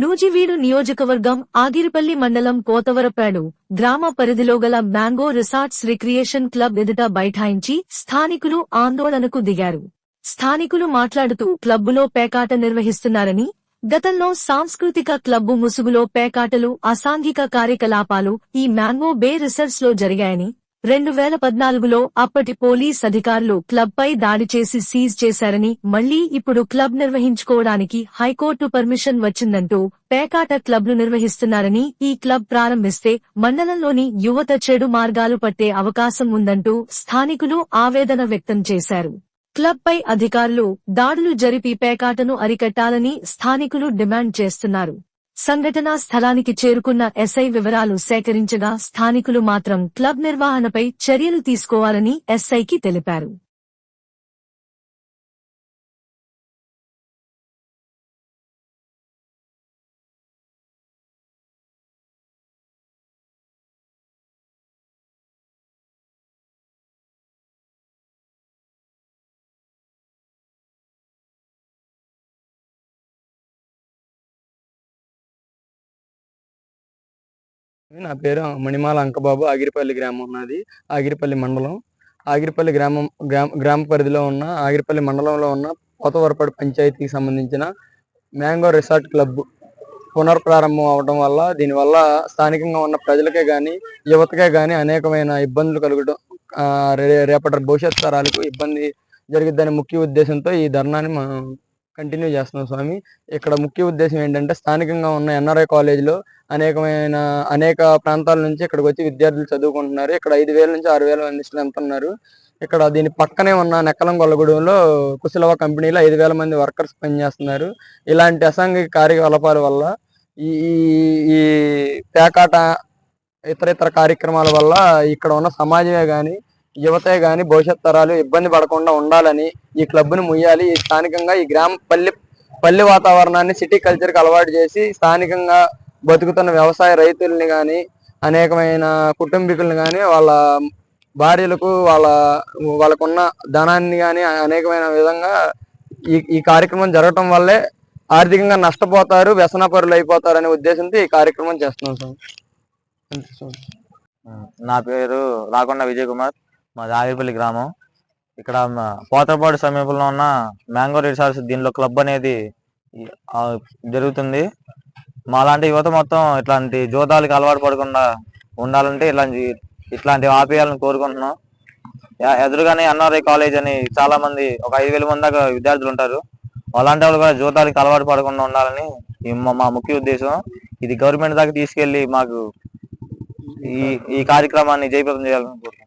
నూజివీడు నియోజకవర్గం ఆగిరిపల్లి మండలం కోతవరపేడు గ్రామ పరిధిలో గల మ్యాంగో రిసార్ట్స్ రిక్రియేషన్ క్లబ్ ఎదుట బైఠాయించి స్థానికులు ఆందోళనకు దిగారు. స్థానికులు మాట్లాడుతూ క్లబ్బులో పేకాట నిర్వహిస్తున్నారని గతంలో సాంస్కృతిక క్లబ్బు ముసుగులో పేకాటలు అసాంఘిక కార్యకలాపాలు ఈ మ్యాంగో బే రిసర్ట్స్లో జరిగాయని రెండు వేల పద్నాలుగులో అప్పటి పోలీస్ అధికారులు క్లబ్ పై దాడి చేసి సీజ్ చేశారని మళ్ళీ ఇప్పుడు క్లబ్ నిర్వహించుకోవడానికి హైకోర్టు పర్మిషన్ వచ్చిందంటూ పేకాట క్లబ్లు నిర్వహిస్తున్నారని ఈ క్లబ్ ప్రారంభిస్తే మండలంలోని యువత చెడు మార్గాలు పట్టే అవకాశం ఉందంటూ స్థానికులు ఆవేదన వ్యక్తం చేశారు. క్లబ్ పై అధికారులు దాడులు జరిపి పేకాటను అరికట్టాలని స్థానికులు డిమాండ్ చేస్తున్నారు. సంఘటనా స్థలానికి చేరుకున్న ఎస్ఐ వివరాలు సేకరించగా స్థానికులు మాత్రం క్లబ్ నిర్వహణపై చర్యలు తీసుకోవాలని ఎస్ఐకి తెలిపారు. నా పేరు మణిమాల అంకబాబు ఆగిరిపల్లి గ్రామం ఉన్నది ఆగిరిపల్లి మండలం. ఆగిరిపల్లి గ్రామం గ్రామ గ్రామ పరిధిలో ఉన్న ఆగిరిపల్లి మండలంలో ఉన్న కొత్తవరపాడు పంచాయతీకి సంబంధించిన మ్యాంగో రిసార్ట్ క్లబ్ పునర్ప్రారంభం అవడం వల్ల దీనివల్ల స్థానికంగా ఉన్న ప్రజలకే కానీ యువతకే కానీ అనేకమైన ఇబ్బందులు కలగడం రే- రేపటి భవిష్యత్ తరాలకు ఇబ్బంది జరిగిద్దనే ముఖ్య ఉద్దేశంతో ఈ ధర్నాని మనం కంటిన్యూ చేస్తున్నాం స్వామి. ఇక్కడ ముఖ్య ఉద్దేశం ఏంటంటే స్థానికంగా ఉన్న ఎన్ఆర్ఐ కాలేజీలో అనేకమైన అనేక ప్రాంతాల నుంచి ఇక్కడికి వచ్చి విద్యార్థులు చదువుకుంటున్నారు. ఇక్కడ ఐదు వేల నుంచి ఆరు వేల మంది స్ట్రెంత్ ఉన్నారు. ఇక్కడ దీని పక్కనే ఉన్న నెక్కలం గొల్లగూడెంలో కుశలవ కంపెనీలో ఐదు వేల మంది వర్కర్స్ పనిచేస్తున్నారు. ఇలాంటి అసాంఘిక కార్యకలాపాల వల్ల ఈ ఈ- ఈ పేకాట ఇతర ఇతర కార్యక్రమాల వల్ల ఇక్కడ ఉన్న సమాజమే కానీ యువతే కానీ భవిష్యత్ తరాలు ఇబ్బంది పడకుండా ఉండాలని ఈ క్లబ్ను ముయ్యాలి. ఈ స్థానికంగా ఈ గ్రామ పల్లె పల్లె వాతావరణాన్ని సిటీ కల్చర్కి అలవాటు చేసి స్థానికంగా బతుకుతున్న వ్యవసాయ రైతుల్ని కానీ అనేకమైన కుటుంబీకుల్ని కానీ వాళ్ళ భార్యలకు వాళ్ళ వాళ్ళకున్న ధనాన్ని కానీ అనేకమైన విధంగా ఈ ఈ కార్యక్రమం జరగటం వల్లే ఆర్థికంగా నష్టపోతారు వ్యసనపరులు అయిపోతారు అనే ఉద్దేశంతో ఈ కార్యక్రమం చేస్తున్నాం సార్. నా పేరు రాకొండ విజయ్ కుమార్. మాది ఆగిరిపల్లి గ్రామం. ఇక్కడ పోతపాడు సమీపంలో ఉన్న మ్యాంగో రిసార్ట్స్ దీనిలో క్లబ్ అనేది జరుగుతుంది. మాలాంటి యువత మొత్తం ఇట్లాంటి జోదాలకి అలవాటు పడకుండా ఉండాలంటే ఇట్లాంటి ఇట్లాంటివి ఆపేయాలని కోరుకుంటున్నాం. ఎదురుగానే ఎన్ఆర్ఐ కాలేజ్ అని చాలా మంది ఒక ఐదు వేల మంది దాకా విద్యార్థులు ఉంటారు. అలాంటి వాళ్ళు కూడా జోదాలకి అలవాటు పడకుండా ఉండాలని మా- ముఖ్య ఉద్దేశం. ఇది గవర్నమెంట్ దాకా తీసుకెళ్ళి మాకు ఈ ఈ కార్యక్రమాన్ని జయప్రదం చేయాలని కోరుకుంటున్నాం.